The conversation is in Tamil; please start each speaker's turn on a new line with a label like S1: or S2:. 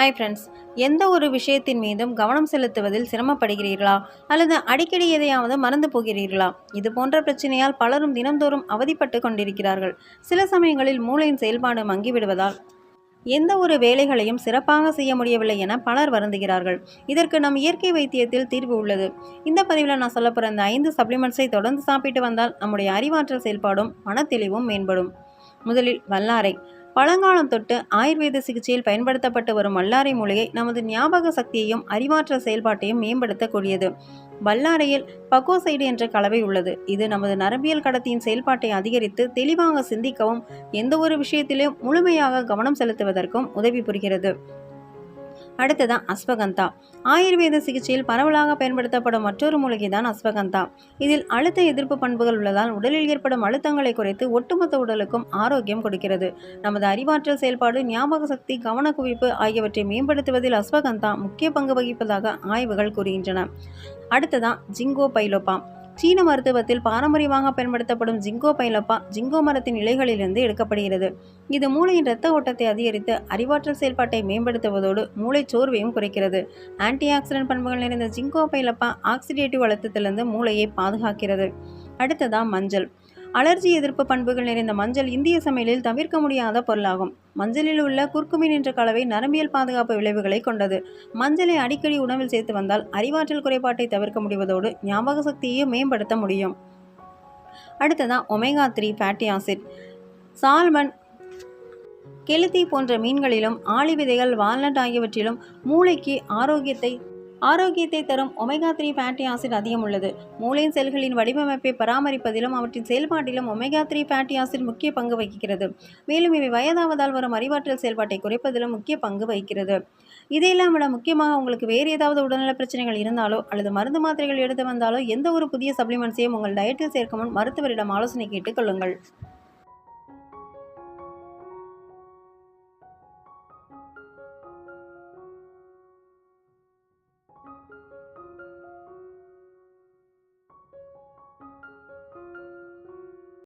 S1: ஹாய் ஃப்ரெண்ட்ஸ் எந்த ஒரு விஷயத்தின் மீதும் கவனம் செலுத்துவதில் சிரமப்படுகிறீர்களா? அல்லது அடிக்கடி எதையாவது மறந்து போகிறீர்களா? இது போன்ற பிரச்சனையால் பலரும் தினம்தோறும் அவதிப்பட்டு கொண்டிருக்கிறார்கள். சில சமயங்களில் மூளையின் செயல்பாடு மங்கிவிடுவதால் எந்த ஒரு வேலைகளையும் சிறப்பாக செய்ய முடியவில்லை என பலர் வருந்துகிறார்கள். இதற்கு நம் இயற்கை வைத்தியத்தில் தீர்வு உள்ளது. இந்த பதிவில் நான் சொல்ல போகிற இந்த ஐந்து சப்ளிமெண்ட்ஸை தொடர்ந்து சாப்பிட்டு வந்தால் நம்முடைய அறிவாற்றல் செயல்பாடும் மனத்தெளிவும் மேம்படும். முதலில் வல்லாரை. பழங்காலம் தொட்டு ஆயுர்வேத சிகிச்சையில் பயன்படுத்தப்பட்டு வரும் வல்லாரை மூலிகை நமது ஞாபக சக்தியையும் அறிவாற்றல் செயல்பாட்டையும் மேம்படுத்தக்கூடியது. வல்லாரையில் பக்கோசைடு என்ற கலவை உள்ளது. இது நமது நரம்பியல் கடத்தியின் செயல்பாட்டை அதிகரித்து தெளிவாக சிந்திக்கவும் எந்த ஒரு விஷயத்திலும் முழுமையாக கவனம் செலுத்துவதற்கும் உதவி புரிகிறது. அடுத்ததான் அஸ்வகந்தா. ஆயுர்வேத சிகிச்சையில் பரவலாக பயன்படுத்தப்படும் மற்றொரு மூலிகை தான் அஸ்வகந்தா. இதில் அழுத்த எதிர்ப்பு பண்புகள் உள்ளதால் உடலில் ஏற்படும் அழுத்தங்களை குறைத்து ஒட்டுமொத்த உடலுக்கும் ஆரோக்கியம் கொடுக்கிறது. நமது அறிவாற்றல் செயல்பாடு ஞாபக சக்தி கவனக்குவிப்பு ஆகியவற்றை மேம்படுத்துவதில் அஸ்வகந்தா முக்கிய பங்கு வகிப்பதாக ஆய்வுகள் கூறுகின்றன. அடுத்ததான் ஜிங்கோ பைலோபா. சீன மருத்துவத்தில் பாரம்பரியமாக பயன்படுத்தப்படும் ஜிங்கோ பைலப்பா ஜிங்கோ மரத்தின் இலைகளிலிருந்து எடுக்கப்படுகிறது. இது மூளையின் இரத்த ஓட்டத்தை அதிகரித்து அறிவாற்றல் செயல்பாட்டை மேம்படுத்துவதோடு மூளை சோர்வையும் குறைக்கிறது. ஆன்டி ஆக்சிடென்ட் பண்புகள் நிறைந்த ஜிங்கோ பைலப்பா ஆக்சிடேட்டிவ் அழுத்தத்திலிருந்து மூளையை பாதுகாக்கிறது. அடுத்ததா மஞ்சள். அலர்ஜி எதிர்ப்பு பண்புகள் நிறைந்த மஞ்சள் இந்திய சமையலில் தவிர்க்க முடியாத பொருளாகும். மஞ்சளில் உள்ள குர்குமின் என்ற கலவை நரம்பியல் பாதுகாப்பு விளைவுகளை கொண்டது. மஞ்சளை அடிக்கடி உணவில் சேர்த்து வந்தால் அறிவாற்றல் குறைபாட்டை தவிர்க்க முடிவதோடு ஞாபக சக்தியையும் மேம்படுத்த முடியும். அடுத்ததான் omega three fatty acid salmon கெளுத்தி போன்ற மீன்களிலும் ஆளி விதைகள் வால்நட் ஆகியவற்றிலும் மூளைக்கு ஆரோக்கியத்தை ஆரோக்கியத்தை தரும் ஒமேகா த்ரீ ஃபேட்டி ஆசிட் அதிகம் உள்ளது. மூளையின் செல்களின் வடிவமைப்பை பராமரிப்பதிலும் அவற்றின் செயல்பாட்டிலும் ஒமேகா த்ரீ ஃபேட்டி ஆசிட் முக்கிய பங்கு வகிக்கிறது. மேலும் இவை வயதாவதால் வரும் அறிவாற்றல் செயல்பாட்டை குறைப்பதிலும் முக்கிய பங்கு வகிக்கிறது. இதையெல்லாம் விட முக்கியமாக உங்களுக்கு வேறு ஏதாவது உடல்நல பிரச்சனைகள் இருந்தாலோ அல்லது மருந்து மாத்திரைகள் எடுத்து வந்தாலோ எந்த ஒரு புதிய சப்ளிமெண்ட்ஸையும் உங்கள் டயட்டில் சேர்க்கும் முன் மருத்துவரிடம் ஆலோசனை கேட்டுக் கொள்ளுங்கள்.